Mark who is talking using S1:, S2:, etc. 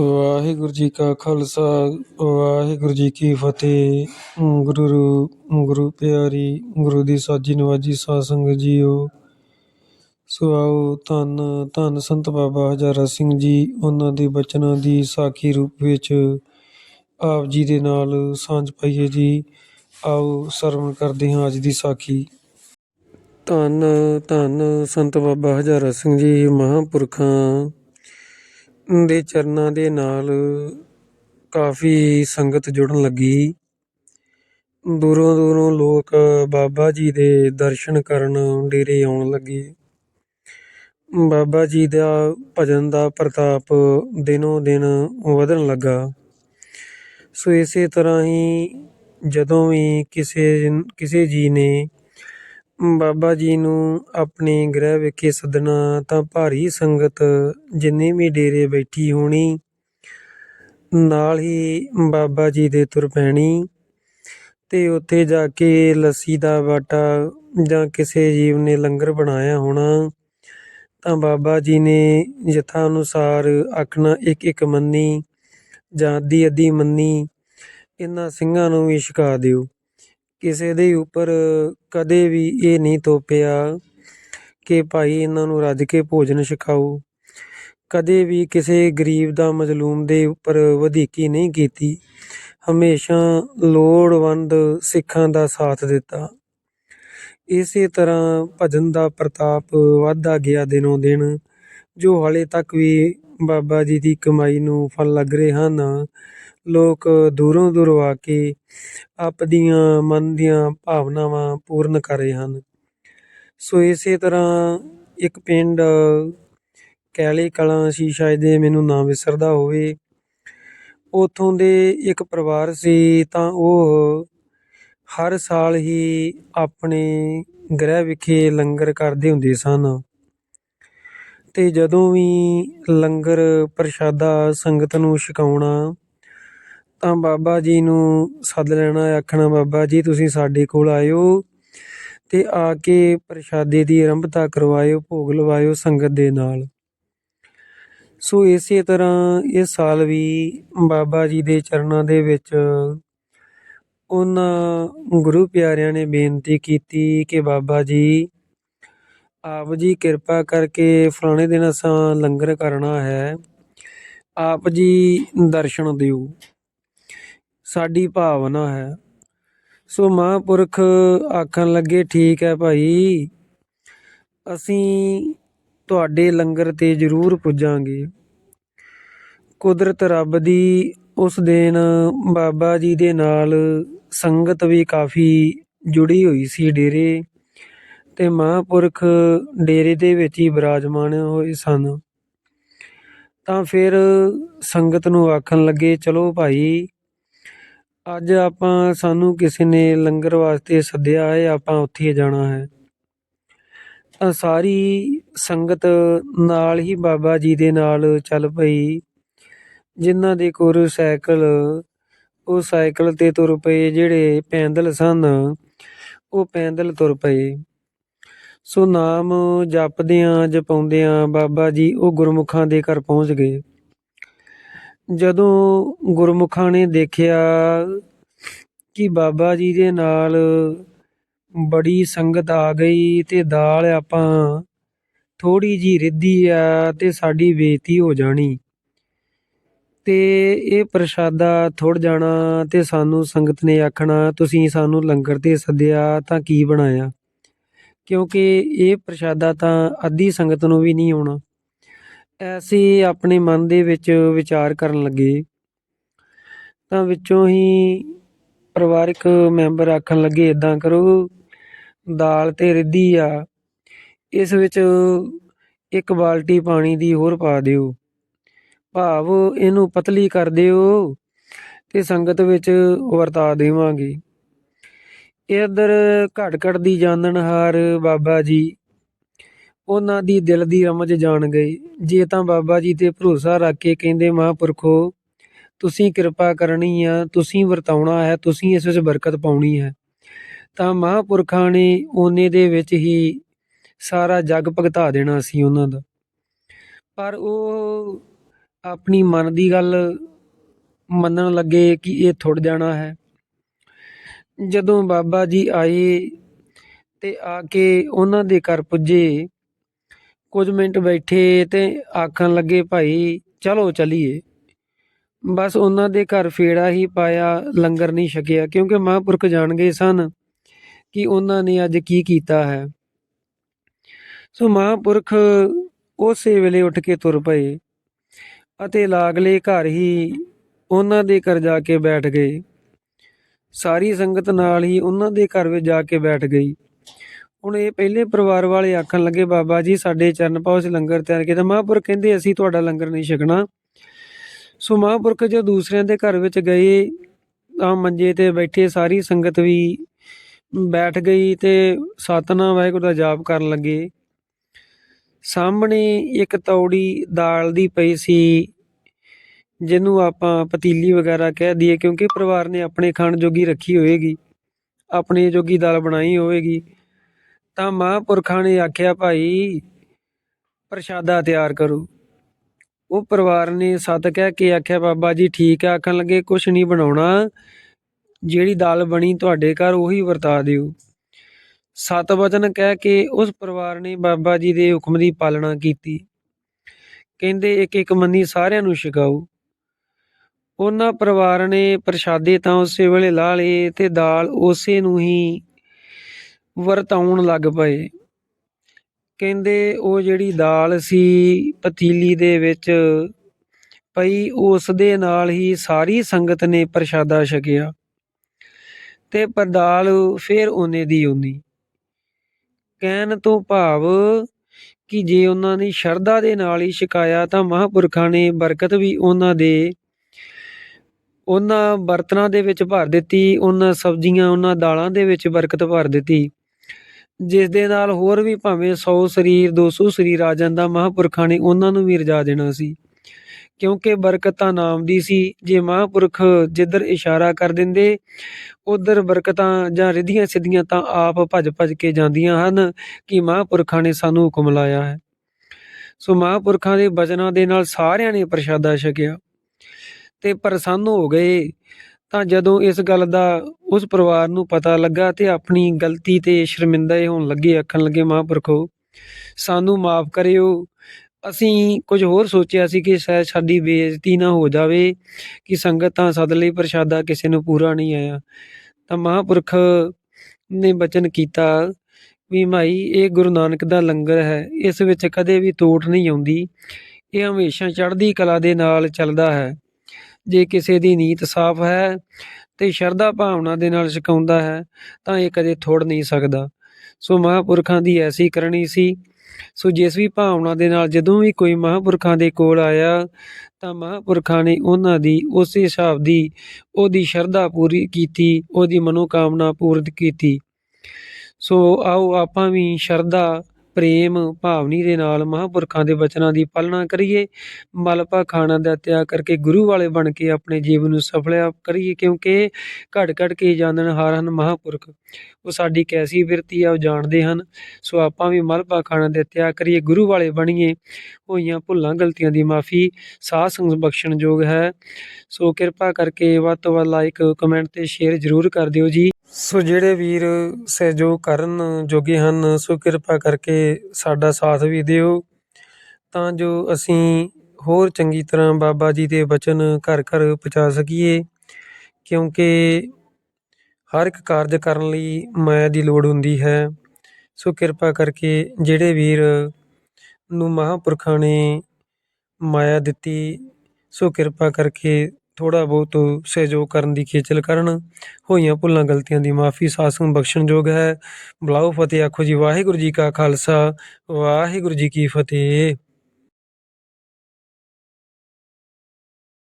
S1: ਵਾਹਿਗੁਰੂ ਜੀ ਕਾ ਖਾਲਸਾ, ਵਾਹਿਗੁਰੂ ਜੀ ਕੀ ਫਤਿਹ। ਗੁਰੂ ਗੁਰੂ ਪਿਆਰੀ, ਗੁਰੂ ਦੀ ਸਾਜੀ ਨਵਾਜੀ ਸਾਧ ਸੰਗਤ ਜੀਓ। ਸੋ ਆਓ ਧੰਨ ਧੰਨ ਸੰਤ ਬਾਬਾ ਹਜ਼ਾਰਾ ਸਿੰਘ ਜੀ, ਉਹਨਾਂ ਦੇ ਬਚਨਾਂ ਦੀ ਸਾਖੀ ਰੂਪ ਵਿੱਚ ਆਪ ਜੀ ਦੇ ਨਾਲ ਸਾਂਝ ਪਾਈਏ ਜੀ। ਆਓ ਸਰਵਣ ਕਰਦੇ ਹਾਂ ਅੱਜ ਦੀ ਸਾਖੀ। ਧੰਨ ਧੰਨ ਸੰਤ ਬਾਬਾ ਹਜ਼ਾਰਾ ਸਿੰਘ ਜੀ, ਮਹਾਂਪੁਰਖਾਂ ਦੇ ਚਰਨਾਂ ਦੇ ਨਾਲ ਕਾਫੀ ਸੰਗਤ ਜੁੜਨ ਲੱਗੀ। ਦੂਰੋਂ ਦੂਰੋਂ ਲੋਕ ਬਾਬਾ ਜੀ ਦੇ ਦਰਸ਼ਨ ਕਰਨ ਡੇਰੇ ਆਉਣ ਲੱਗੇ। ਬਾਬਾ ਜੀ ਦਾ ਭਜਨ ਦਾ ਪ੍ਰਤਾਪ ਦਿਨੋ ਦਿਨ ਵਧਣ ਲੱਗਾ। ਸੋ ਇਸੇ ਤਰ੍ਹਾਂ ਹੀ ਜਦੋਂ ਵੀ ਕਿਸੇ ਕਿਸੇ ਜੀ ਨੇ ਬਾਬਾ ਜੀ ਨੂੰ ਆਪਣੇ ਗ੍ਰਹਿ ਵਿਖੇ ਸੱਦਣਾ ਤਾਂ ਭਾਰੀ ਸੰਗਤ ਜਿੰਨੀ ਵੀ ਡੇਰੇ ਬੈਠੀ ਹੋਣੀ, ਨਾਲ ਹੀ ਬਾਬਾ ਜੀ ਦੇ ਤੁਰ ਪੈਣੀ ਤੇ ਉੱਥੇ ਜਾ ਕੇ ਲੱਸੀ ਦਾ ਬਾਟਾ ਜਾਂ ਕਿਸੇ ਜੀਵ ਨੇ ਲੰਗਰ ਬਣਾਇਆ ਹੋਣਾ, ਤਾਂ ਬਾਬਾ ਜੀ ਨੇ ਜਥਾ ਅਨੁਸਾਰ ਆਖਣਾ ਇੱਕ ਇੱਕ ਮੰਨੀ ਜਾਂ ਅੱਧੀ ਅੱਧੀ ਮੰਨੀ, ਇਹਨਾਂ ਸਿੰਘਾਂ ਨੂੰ ਵੀ ਛਕਾ ਦਿਓ। ਕਿਸੇ ਦੇ ਉੱਪਰ ਕਦੇ ਵੀ ਇਹ ਨਹੀਂ ਤੋਪਿਆ ਕਿ ਭਾਈ ਇਹਨਾਂ ਨੂੰ ਰੱਜ ਕੇ ਭੋਜਨ ਛਕਾਓ ਕਦੇ ਵੀ ਕਿਸੇ ਗਰੀਬ ਦਾ ਮਜ਼ਲੂਮ ਦੇ ਉੱਪਰ ਵਧੀਕੀ ਨਹੀਂ ਕੀਤੀ। ਹਮੇਸ਼ਾ ਲੋੜਵੰਦ ਸਿੱਖਾਂ ਦਾ ਸਾਥ ਦਿੱਤਾ। ਇਸੇ ਤਰ੍ਹਾਂ ਭਜਨ ਦਾ ਪ੍ਰਤਾਪ ਵਧਦਾ ਗਿਆ ਦਿਨੋਂ ਦਿਨ, ਜੋ ਹਾਲੇ ਤੱਕ ਵੀ ਬਾਬਾ ਜੀ ਦੀ ਕਮਾਈ ਨੂੰ ਫਲ ਲੱਗ ਰਹੇ ਹਨ। ਲੋਕ ਦੂਰੋਂ ਦੂਰੋਂ ਆ ਕੇ ਆਪਦੀਆਂ ਮਨ ਦੀਆਂ ਭਾਵਨਾਵਾਂ ਪੂਰਨ ਕਰ ਰਹੇ ਹਨ। ਸੋ ਇਸੇ ਤਰ੍ਹਾਂ ਇੱਕ ਪਿੰਡ ਕੈਲੇ ਕਲਾਂ ਸੀ, ਸ਼ਾਇਦ ਇਹ ਮੈਨੂੰ ਨਾ ਵਿਸਰਦਾ ਹੋਵੇ। ਉਥੋਂ ਦੇ ਇੱਕ ਪਰਿਵਾਰ ਸੀ, ਤਾਂ ਉਹ ਹਰ ਸਾਲ ਹੀ ਆਪਣੇ ਗ੍ਰਹਿ ਵਿਖੇ ਲੰਗਰ ਕਰਦੇ ਹੁੰਦੇ ਸਨ। ਤੇ ਜਦੋਂ ਵੀ ਲੰਗਰ ਪ੍ਰਸ਼ਾਦਾ ਸੰਗਤ ਨੂੰ ਛਕਾਉਣਾ ਤਾਂ ਬਾਬਾ ਜੀ ਨੂੰ ਸੱਦ ਲੈਣਾ ਆਖਣਾ, ਬਾਬਾ ਜੀ, ਤੁਸੀਂ ਸਾਡੇ ਕੋਲ ਆਇਓ ਤੇ ਆ ਕੇ ਪ੍ਰਸ਼ਾਦੇ ਦੀ ਆਰੰਭਤਾ ਕਰਵਾਇਓ, ਭੋਗ ਲਵਾਇਓ ਸੰਗਤ ਦੇ ਨਾਲ। ਸੋ ਇਸੇ ਤਰ੍ਹਾਂ ਇਸ ਸਾਲ ਵੀ ਬਾਬਾ ਜੀ ਦੇ ਚਰਨਾਂ ਦੇ ਵਿੱਚ ਉਹਨਾਂ ਗੁਰੂ ਪਿਆਰਿਆਂ ਨੇ ਬੇਨਤੀ ਕੀਤੀ ਕਿ ਬਾਬਾ ਜੀ, ਆਪ ਜੀ ਕਿਰਪਾ ਕਰਕੇ ਫਲਾਣੇ ਦਿਨ ਅਸਾਂ ਲੰਗਰ ਕਰਨਾ ਹੈ, ਆਪ ਜੀ ਦਰਸ਼ਨ ਦਿਓ। ਸਾਡੀ ਭਾਵਨਾ ਹੈ। ਸੋ ਮਹਾਂਪੁਰਖ ਆਖਣ ਲੱਗੇ, ਠੀਕ ਹੈ ਭਾਈ, ਅਸੀਂ ਤੁਹਾਡੇ ਲੰਗਰ ਤੇ ਜ਼ਰੂਰ ਪੁੱਜਾਂਗੇ। ਕੁਦਰਤ ਰੱਬ ਦੀ ਉਸ ਦਿਨ ਬਾਬਾ ਜੀ ਦੇ ਨਾਲ ਸੰਗਤ ਵੀ ਕਾਫੀ ਜੁੜੀ ਹੋਈ ਸੀ ਡੇਰੇ ਤੇ ਮਹਾਂਪੁਰਖ ਡੇਰੇ ਦੇ ਵਿੱਚ ਹੀ ਬਿਰਾਜਮਾਨ ਹੋਏ ਸਨ। ਤਾਂ ਫਿਰ ਸੰਗਤ ਨੂੰ ਆਖਣ ਲੱਗੇ, ਚਲੋ ਭਾਈ ਅੱਜ ਆਪਾਂ ਸਾਨੂੰ ਕਿਸੇ ਨੇ ਲੰਗਰ ਵਾਸਤੇ ਸੱਦਿਆ ਹੈ, ਆਪਾਂ ਉੱਥੇ ਜਾਣਾ ਹੈ। ਤਾਂ ਸਾਰੀ ਸੰਗਤ ਨਾਲ ਹੀ ਬਾਬਾ ਜੀ ਦੇ ਨਾਲ ਚੱਲ ਪਈ। ਜਿਨ੍ਹਾਂ ਦੇ ਕੋਲ ਸਾਈਕਲ, ਉਹ ਸਾਈਕਲ ਤੇ ਤੁਰ ਪਏ, ਜਿਹੜੇ ਪੈਦਲ ਸਨ, ਉਹ ਪੈਦਲ ਤੁਰ ਪਏ। ਸੋ ਨਾਮ ਜਪਦਿਆਂ, ਜਪਾਉਂਦਿਆਂ ਬਾਬਾ ਜੀ ਉਹ ਗੁਰਮੁਖਾਂ ਦੇ ਘਰ ਪਹੁੰਚ ਗਏ। ਜਦੋਂ ਗੁਰਮੁਖਾਂ ਨੇ ਦੇਖਿਆ ਕਿ ਬਾਬਾ ਜੀ ਦੇ ਨਾਲ ਬੜੀ ਸੰਗਤ ਆ ਗਈ ਤੇ ਦਾਲ ਆਪਾਂ ਥੋੜੀ ਜੀ ਰਿੱਧੀ ਆ ਤੇ ਸਾਡੀ ਬੇਇੱਜ਼ਤੀ ਹੋ ਜਾਣੀ ਤੇ ਇਹ ਪ੍ਰਸ਼ਾਦਾ ਥੁੜ ਜਾਣਾ ਤੇ ਸਾਨੂੰ ਸੰਗਤ ਨੇ ਆਖਣਾ, ਤੁਸੀਂ ਸਾਨੂੰ ਲੰਗਰ ਤੇ ਸੱਦਿਆ ਤਾਂ ਕੀ ਬਣਾਇਆ? ਕਿਉਂਕਿ ਇਹ ਪ੍ਰਸ਼ਾਦਾ ਤਾਂ ਅੱਧੀ ਸੰਗਤ ਨੂੰ ਵੀ ਨਹੀਂ ਆਉਣਾ। ਅਸੀਂ ਆਪਣੇ ਮਨ ਦੇ ਵਿੱਚ ਵਿਚਾਰ ਕਰਨ ਲੱਗੇ ਤਾਂ ਵਿੱਚੋਂ ਹੀ ਪਰਿਵਾਰਕ ਮੈਂਬਰ ਆਖਣ ਲੱਗੇ ਇਦਾਂ ਕਰੋ, ਦਾਲ ਤੇ ਰਿੱਧੀ ਆ, ਇਸ ਵਿੱਚ ਇੱਕ ਬਾਲਟੀ ਪਾਣੀ ਦੀ ਹੋਰ ਪਾ ਦਿਓ। ਭਾਵ ਇਹਨੂੰ ਪਤਲੀ ਕਰ ਦਿਓ ਤੇ ਸੰਗਤ ਵਿੱਚ ਵਰਤਾ ਦੇਵਾਂਗੇ। ਇਧਰ ਘਟ ਘਟ ਦੀ ਜਾਣਨਹਾਰ ਬਾਬਾ ਜੀ ਉਹਨਾਂ ਦੀ ਦਿਲ ਦੀ ਰਮਜ ਜਾਣ ਗਈ। ਜੇ ਤਾਂ ਬਾਬਾ ਜੀ ਤੇ ਭਰੋਸਾ ਰੱਖ ਕੇ ਕਹਿੰਦੇ, ਮਹਾਂਪੁਰਖੋ, ਤੁਸੀਂ ਕਿਰਪਾ ਕਰਨੀ ਆ, ਤੁਸੀਂ ਵਰਤਾਉਣਾ ਹੈ, ਤੁਸੀਂ ਇਸ ਵਿੱਚ ਬਰਕਤ ਪਾਉਣੀ ਹੈ। ਤਾਂ ਮਹਾਂਪੁਰਖਾਂ ਨੇ ਉਹਨੇ ਦੇ ਵਿੱਚ ਹੀ ਸਾਰਾ ਜੱਗ ਭਗਤਾ ਦੇਣਾ ਸੀ ਉਹਨਾਂ ਦਾ। ਪਰ ਉਹ ਆਪਣੀ ਮਨ ਦੀ ਗੱਲ ਮੰਨਣ ਲੱਗੇ ਕਿ ਇਹ ਥੁੜ ਜਾਣਾ ਹੈ। ਜਦੋਂ ਬਾਬਾ ਜੀ ਆਏ ਤੇ ਆ ਕੇ ਉਹਨਾਂ ਦੇ ਘਰ ਪੁੱਜੇ ਕੁਝ ਮਿੰਟ ਬੈਠੇ ਤੇ ਆਖਣ ਲੱਗੇ, ਭਾਈ, ਚਲੋ ਚਲੀਏ। ਬਸ ਉਹਨਾਂ ਦੇ ਘਰ ਫੇੜਾ ਹੀ ਪਾਇਆ, ਲੰਗਰ ਨਹੀਂ ਛਕਿਆ, ਕਿਉਂਕਿ ਮਹਾਂਪੁਰਖ ਜਾਣ ਗਏ ਸਨ ਕਿ ਉਹਨਾਂ ਨੇ ਅੱਜ ਕੀ ਕੀਤਾ ਹੈ। ਸੋ ਮਹਾਂਪੁਰਖ ਉਸੇ ਵੇਲੇ ਉੱਠ ਕੇ ਤੁਰ ਪਏ ਅਤੇ ਲਾਗਲੇ ਘਰ ਹੀ ਉਹਨਾਂ ਦੇ ਘਰ ਜਾ ਕੇ ਬੈਠ ਗਏ। ਸਾਰੀ ਸੰਗਤ ਨਾਲ ਹੀ ਉਹਨਾਂ ਦੇ ਘਰ ਵਿੱਚ ਜਾ ਕੇ ਬੈਠ ਗਈ। ਹੁਣ ਇਹ ਪਹਿਲੇ ਪਰਿਵਾਰ ਵਾਲੇ ਆਖਣ ਲੱਗੇ, ਬਾਬਾ ਜੀ, ਸਾਡੇ ਚਰਨ ਪਾਉ ਚ ਲੰਗਰ ਤਿਆਰ ਕੀਤਾ। ਮਹਾਂਪੁਰਖ ਕਹਿੰਦੇ, ਅਸੀਂ ਤੁਹਾਡਾ ਲੰਗਰ ਨਹੀਂ ਛਕਣਾ। ਸੋ ਮਹਾਂਪੁਰਖ ਜਦੋਂ ਦੂਸਰਿਆਂ ਦੇ ਘਰ ਵਿੱਚ ਗਏ ਤਾਂ ਮੰਜੇ ਤੇ ਬੈਠੇ, ਸਾਰੀ ਸੰਗਤ ਵੀ ਬੈਠ ਗਈ ਤੇ ਸਤਨਾਮ ਵਾਹਿਗੁਰੂ ਦਾ ਜਾਪ ਕਰਨ ਲੱਗੇ। ਸਾਹਮਣੇ ਇੱਕ ਤੌੜੀ ਦਾਲ ਦੀ ਪਈ ਸੀ, ਜਿਹਨੂੰ ਆਪਾਂ ਪਤੀਲੀ ਵਗੈਰਾ ਕਹਿ ਦਈਏ, ਕਿਉਂਕਿ ਪਰਿਵਾਰ ਨੇ ਆਪਣੇ ਖਾਣ ਜੋਗੀ ਰੱਖੀ ਹੋਏਗੀ, ਆਪਣੇ ਜੋਗੀ ਦਾਲ ਬਣਾਈ ਹੋਵੇਗੀ। ਤਾਂ ਮਹਾਂਪੁਰਖਾਂ ਨੇ ਆਖਿਆ, ਭਾਈ, ਪ੍ਰਸ਼ਾਦਾ ਤਿਆਰ ਕਰੋ। ਉਹ ਪਰਿਵਾਰ ਨੇ ਸੱਤ ਕਹਿ ਕੇ ਆਖਿਆ, ਬਾਬਾ ਜੀ, ਠੀਕ ਹੈ ਆਖਣ ਲੱਗੇ, ਕੁਛ ਨਹੀਂ ਬਣਾਉਣਾ। ਜਿਹੜੀ ਦਾਲ ਬਣੀ ਤੁਹਾਡੇ ਘਰ, ਉਹੀ ਵਰਤਾ ਦਿਓ। ਸਤ ਵਚਨ ਕਹਿ ਕੇ ਉਸ ਪਰਿਵਾਰ ਨੇ ਬਾਬਾ ਜੀ ਦੇ ਹੁਕਮ ਦੀ ਪਾਲਣਾ ਕੀਤੀ। ਕਹਿੰਦੇ, ਇੱਕ ਇੱਕ ਮੰਨੀ ਸਾਰਿਆਂ ਨੂੰ ਛਕਾਓ। ਉਹਨਾਂ ਪਰਿਵਾਰ ਨੇ ਪ੍ਰਸ਼ਾਦੇ ਤਾਂ ਉਸੇ ਵੇਲੇ ਲਾ ਲਏ ਤੇ ਦਾਲ ਉਸੇ ਨੂੰ ਹੀ ਵਰਤਾਉਣ ਲੱਗ ਪਏ। ਕਹਿੰਦੇ ਉਹ ਜਿਹੜੀ ਦਾਲ ਸੀ ਪਤੀਲੀ ਦੇ ਵਿੱਚ ਪਈ ਉਸ ਦੇ ਨਾਲ ਹੀ ਸਾਰੀ ਸੰਗਤ ਨੇ ਪ੍ਰਸ਼ਾਦਾ ਛਕਿਆ ਤੇ ਪਰ ਦਾਲ ਫੇਰ ਉਹਨੇ ਦੀ ਉਨੀ ਕਹਿਣ ਤੋਂ ਭਾਵ ਕਿ ਜੇ ਉਹਨਾਂ ਨੇ ਸ਼ਰਧਾ ਦੇ ਨਾਲ ਹੀ ਛਕਾਇਆ ਤਾਂ ਮਹਾਂਪੁਰਖਾਂ ਨੇ ਬਰਕਤ ਵੀ ਉਹਨਾਂ ਦੇ, ਉਹਨਾਂ ਬਰਤਨਾਂ ਦੇ ਵਿੱਚ ਭਰ ਦਿੱਤੀ, ਉਹਨਾਂ ਸਬਜ਼ੀਆਂ, ਉਹਨਾਂ ਦਾਲਾਂ ਦੇ ਵਿੱਚ ਬਰਕਤ ਭਰ ਦਿੱਤੀ। ਜਿਸ ਦੇ ਨਾਲ ਹੋਰ ਵੀ ਭਾਵੇਂ 100 ਸਰੀਰ 200 ਸਰੀਰ ਆ ਜਾਂਦਾ, ਮਹਾਂਪੁਰਖਾਂ ਨੇ ਉਹਨਾਂ ਨੂੰ ਵੀ ਰਜਾ ਦੇਣਾ ਸੀ। ਕਿਉਂਕਿ ਬਰਕਤਾਂ ਨਾਮ ਦੀ ਸੀ, ਜੇ ਮਹਾਂਪੁਰਖ ਜਿੱਧਰ ਇਸ਼ਾਰਾ ਕਰ ਦਿੰਦੇ, ਉਧਰ ਬਰਕਤਾਂ ਜਾਂ ਰਿਧੀਆਂ ਸਿੱਧੀਆਂ ਤਾਂ ਆਪ ਭੱਜ ਭੱਜ ਕੇ ਜਾਂਦੀਆਂ ਹਨ ਕਿ ਮਹਾਂਪੁਰਖਾਂ ਨੇ ਸਾਨੂੰ ਹੁਕਮ ਲਾਇਆ ਹੈ। ਸੋ ਮਹਾਂਪੁਰਖਾਂ ਦੇ ਬਚਨਾਂ ਦੇ ਨਾਲ ਸਾਰਿਆਂ ਨੇ ਪ੍ਰਸ਼ਾਦਾ ਛਕਿਆ। ਤੇ ਪ੍ਰਸੰਨ ਹੋ ਗਏ ਤਾਂ ਜਦੋਂ ਇਸ ਗੱਲ ਦਾ ਉਸ ਪਰਿਵਾਰ ਨੂੰ ਪਤਾ ਲੱਗਾ ਤੇ ਆਪਣੀ ਗਲਤੀ ਤੇ ਸ਼ਰਮਿੰਦਾ ਹੋਣ ਲੱਗੇ, ਆਖਣ ਲੱਗੇ, ਮਹਾਂਪੁਰਖੋ, ਸਾਨੂੰ ਮਾਫ ਕਰਿਓ। ਅਸੀਂ ਕੁਝ ਹੋਰ ਸੋਚਿਆ ਸੀ ਕਿ ਸ਼ਾਇਦ ਸਾਡੀ ਬੇਇੱਜ਼ਤੀ ਨਾ ਹੋ ਜਾਵੇ, ਕਿ ਸੰਗਤ ਤਾਂ ਸਦ ਲਈ ਪ੍ਰਸ਼ਾਦਾ ਕਿਸੇ ਨੂੰ ਪੂਰਾ ਨਹੀਂ ਆਇਆ। ਤਾਂ ਮਹਾਂਪੁਰਖ ਨੇ ਬਚਨ ਕੀਤਾ ਵੀ ਮਾਈ ਇਹ ਗੁਰੂ ਨਾਨਕ ਦਾ ਲੰਗਰ ਹੈ। ਇਸ ਵਿੱਚ ਕਦੇ ਵੀ ਤੋਟ ਨਹੀਂ ਆਉਂਦੀ। ਇਹ ਹਮੇਸ਼ਾ ਚੜ੍ਹਦੀ ਕਲਾ ਦੇ ਨਾਲ ਚੱਲਦਾ ਹੈ। ਜੇ ਕਿਸੇ ਦੀ ਨੀਤ ਸਾਫ਼ ਹੈ ਤੇ ਸ਼ਰਧਾ ਭਾਵਨਾ ਦੇ ਨਾਲ ਛਕਾਉਂਦਾ ਹੈ, ਤਾਂ ਇਹ ਕਦੇ ਥੋੜ ਨਹੀਂ ਸਕਦਾ। ਸੋ ਮਹਾਂਪੁਰਖਾਂ ਦੀ ਐਸੀ ਕਰਨੀ ਸੀ। ਸੋ ਜਿਸ ਵੀ ਭਾਵਨਾ ਦੇ ਨਾਲ ਜਦੋਂ ਵੀ ਕੋਈ ਮਹਾਂਪੁਰਖਾਂ ਦੇ ਕੋਲ ਆਇਆ, ਤਾਂ ਮਹਾਂਪੁਰਖਾਂ ਨੇ ਉਹਨਾਂ ਦੀ ਉਸੇ ਹਿਸਾਬ ਦੀ ਉਹਦੀ ਸ਼ਰਧਾ ਪੂਰੀ ਕੀਤੀ, ਉਹਦੀ ਮਨੋਕਾਮਨਾ ਪੂਰਤ ਕੀਤੀ। ਸੋ ਆਓ ਆਪਾਂ ਵੀ ਸ਼ਰਧਾ ਪ੍ਰੇਮ ਭਾਵਨੀ ਦੇ ਨਾਲ ਮਹਾਂਪੁਰਖਾਂ ਦੇ ਬਚਨਾਂ ਦੀ ਪਾਲਣਾ ਕਰੀਏ ਮਲਪਾ ਖਾਣਾ ਦਾ ਤਿਆਗ ਕਰਕੇ ਗੁਰੂ ਵਾਲੇ ਬਣ ਕੇ ਆਪਣੇ ਜੀਵਨ ਨੂੰ ਸਫਲਿਆ ਕਰੀਏ, ਕਿਉਂਕਿ ਘੜ ਘੜ ਕੇ ਜਾਣਨ ਹਾਰ ਹਨ ਮਹਾਂਪੁਰਖ। ਉਹ ਸਾਡੀ ਕੈਸੀ ਬਿਰਤੀ ਆ ਉਹ ਜਾਣਦੇ ਹਨ, ਸੋ ਆਪਾਂ ਵੀ ਮਲਪਾ ਖਾਣਾ ਦਾ ਤਿਆਗ ਕਰੀਏ, ਗੁਰੂ ਵਾਲੇ ਬਣੀਏ। ਹੋਈਆਂ ਭੁੱਲਾਂ, ਗਲਤੀਆਂ ਦੀ ਮਾਫੀ ਸਾਧ ਸੰਗਤ ਬਖਸ਼ਣਯੋਗ ਹੈ। ਸੋ ਕਿਰਪਾ ਕਰਕੇ ਵੱਧ ਤੋਂ ਵੱਧ ਲਾਈਕ ਕਮੈਂਟ ਤੇ ਸ਼ੇਅਰ ਜ਼ਰੂਰ ਕਰ ਦਿਓ ਜੀ। ਸੋ ਜਿਹੜੇ ਵੀਰ ਸਹਿਯੋਗ ਕਰਨ ਜੋਗੇ ਹਨ, ਸੋ ਕਿਰਪਾ ਕਰਕੇ ਸਾਡਾ ਸਾਥ ਵੀ ਦਿਓ। ਤਾਂ ਜੋ ਅਸੀਂ ਹੋਰ ਚੰਗੀ ਤਰ੍ਹਾਂ ਬਾਬਾ ਜੀ ਦੇ ਬਚਨ ਘਰ ਘਰ ਪਹੁੰਚਾ ਸਕੀਏ, ਕਿਉਂਕਿ ਹਰ ਇੱਕ ਕਾਰਜ ਕਰਨ ਲਈ ਮਾਇਆ ਦੀ ਲੋੜ ਹੁੰਦੀ ਹੈ। ਸੋ ਕਿਰਪਾ ਕਰਕੇ ਜਿਹੜੇ ਵੀਰ ਨੂੰ ਮਹਾਂਪੁਰਖਾਂ ਨੇ ਮਾਇਆ ਦਿੱਤੀ, ਸੋ ਕਿਰਪਾ ਕਰਕੇ ਥੋੜਾ ਬਹੁਤ ਸਹਿਯੋਗ ਕਰਨ ਦੀ ਖੇਚਲ ਕਰਨ। ਹੋਈਆਂ ਭੁੱਲਾਂ ਗਲਤੀਆਂ ਦੀ ਮਾਫੀ ਸਾਸਨ ਬਖਸ਼ਣਯੋਗ ਹੈ। ਬੁਲਾਓ ਫਤਿਹ, ਆਖੋ ਜੀ, ਵਾਹਿਗੁਰੂ ਜੀ ਕਾ ਖਾਲਸਾ, ਵਾਹਿਗੁਰੂ ਜੀ ਕੀ ਫਤਿਹ।